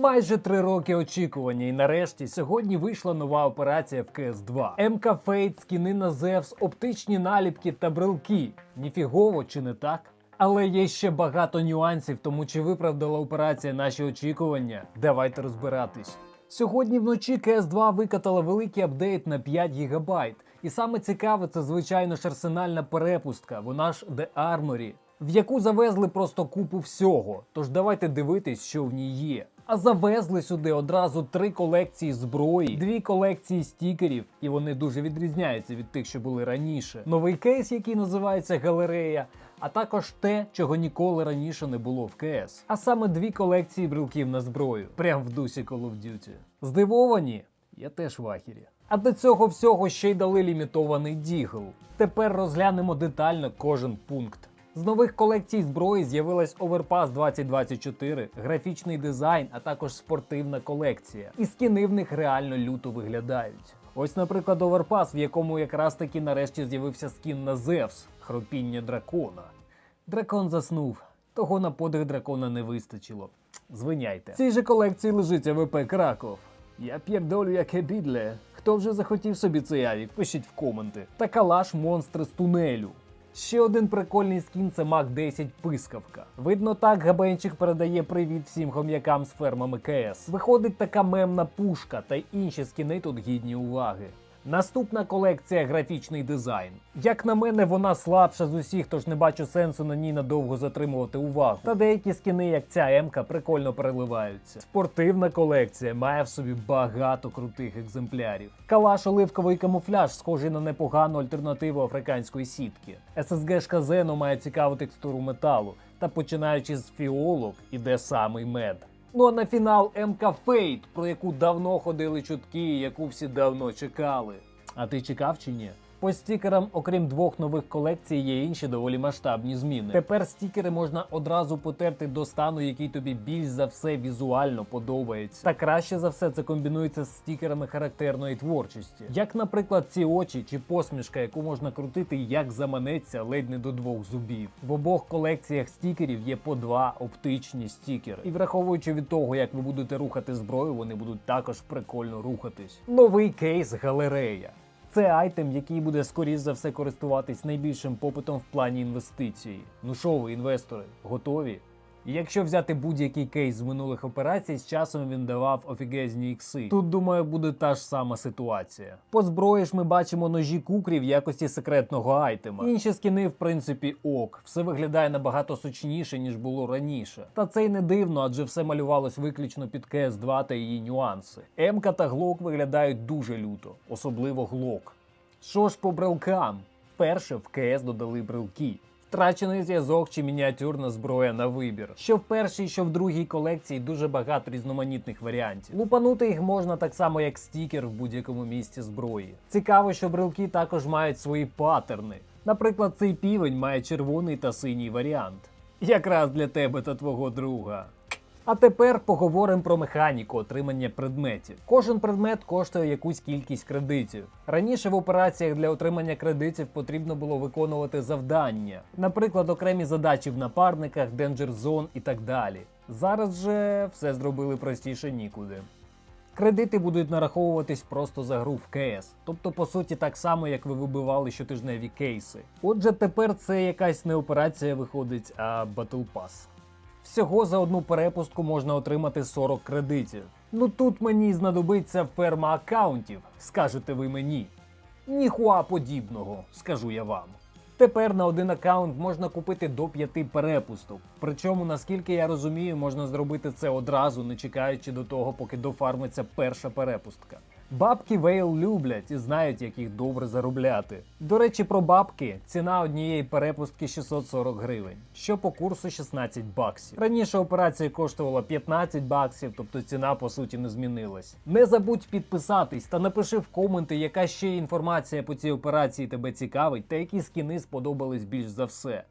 Майже три роки очікування, і нарешті сьогодні вийшла нова операція в cs 2 МК Фейт, скіни на Зевс, оптичні наліпки та брелки. Ніфігово чи не так? Але є ще багато нюансів, тому чи виправдала операція наші очікування? Давайте розбиратись. Сьогодні вночі cs 2 викатала великий апдейт на 5 ГБ. І саме цікаве, це звичайно ж арсенальна перепустка, вона ж The Armory, в яку завезли просто купу всього. Тож давайте дивитись, що в ній є. А завезли сюди одразу три колекції зброї, дві колекції стікерів, і вони дуже відрізняються від тих, що були раніше. Новий кейс, який називається Галерея, а також те, чого ніколи раніше не було в КС. А саме дві колекції брелків на зброю, прям в дусі Call of Duty. Здивовані? Я теж в ахірі. А до цього всього ще й дали лімітований дігл. Тепер розглянемо детально кожен пункт. З нових колекцій зброї з'явилась Overpass 2024, графічний дизайн, а також спортивна колекція. І скіни в них реально люто виглядають. Ось, наприклад, Overpass, в якому якраз таки нарешті з'явився скін на Зевс хропіння дракона. Дракон заснув, того на подих дракона не вистачило. Звиняйте. В цій же колекції лежить АВП Краков. Я п'єрдолю яке бідле. Хто вже захотів собі цей авік, пишіть в коменти. Та калаш монстри з тунелю. Ще один прикольний скін це Мак 10 пискавка. Видно, так габенчик передає привіт всім хом'якам з фермами КС. Виходить така мемна пушка, та інші скіни тут гідні уваги. Наступна колекція графічний дизайн. Як на мене, вона слабша з усіх, тож не бачу сенсу на ній надовго затримувати увагу. Та деякі скіни, як ця М-ка, прикольно переливаються. Спортивна колекція має в собі багато крутих екземплярів. Калаш оливковий камуфляж, схожий на непогану альтернативу африканської сітки. SSG-шка Зено має цікаву текстуру металу. Та починаючи з фіолок, іде самий мед. Ну а на фінал МК Фейт, про яку давно ходили чутки, яку всі давно чекали. А ти чекав чи ні? По стікерам, окрім двох нових колекцій, є інші доволі масштабні зміни. Тепер стікери можна одразу потерти до стану, який тобі більш за все візуально подобається. Та краще за все це комбінується з стікерами характерної творчості, як, наприклад, ці очі чи посмішка, яку можна крутити як заманеться ледь не до двох зубів. В обох колекціях стікерів є по два оптичні стікери. І враховуючи від того, як ви будете рухати зброю, вони будуть також прикольно рухатись. Новий кейс галерея. Це айтем, який буде скоріш за все користуватись найбільшим попитом в плані інвестицій. Ну що ви, інвестори, готові? І Якщо взяти будь-який кейс з минулих операцій, з часом він давав офігезні ікси. Тут, думаю, буде та ж сама ситуація. По зброї ж ми бачимо ножі кукрі в якості секретного айтема. Інші скіни, в принципі, ок. Все виглядає набагато сочніше, ніж було раніше. Та це й не дивно, адже все малювалось виключно під cs 2 та її нюанси. Емка та глок виглядають дуже люто, особливо глок. Що ж по брелкам? Вперше в КС додали брелки. Втрачений зв'язок чи мініатюрна зброя на вибір. Що в першій, що в другій колекції дуже багато різноманітних варіантів. Лупанути їх можна так само, як стікер в будь-якому місці зброї. Цікаво, що брелки також мають свої паттерни. Наприклад, цей півень має червоний та синій варіант. Якраз для тебе та твого друга. А тепер поговоримо про механіку отримання предметів. Кожен предмет коштує якусь кількість кредитів. Раніше в операціях для отримання кредитів потрібно було виконувати завдання, наприклад, окремі задачі в напарниках, Danger Zone і так далі. Зараз же все зробили простіше нікуди. Кредити будуть нараховуватись просто за гру в КС, тобто по суті так само, як ви вибивали щотижневі кейси. Отже, тепер це якась не операція виходить, а Battle Pass. Всього за одну перепустку можна отримати 40 кредитів. Ну тут мені знадобиться ферма аккаунтів, скажете ви мені. Ніхуа подібного, скажу я вам. Тепер на один аккаунт можна купити до 5 перепусток. Причому, наскільки я розумію, можна зробити це одразу, не чекаючи до того, поки дофармиться перша перепустка. Бабки Вейл люблять і знають, як їх добре заробляти. До речі, про бабки ціна однієї перепустки 640 гривень, що по курсу 16 баксів. Раніше операція коштувала 15 баксів, тобто ціна по суті не змінилась. Не забудь підписатись та напиши в коменти, яка ще інформація по цій операції тебе цікавить, та які скіни сподобались більш за все.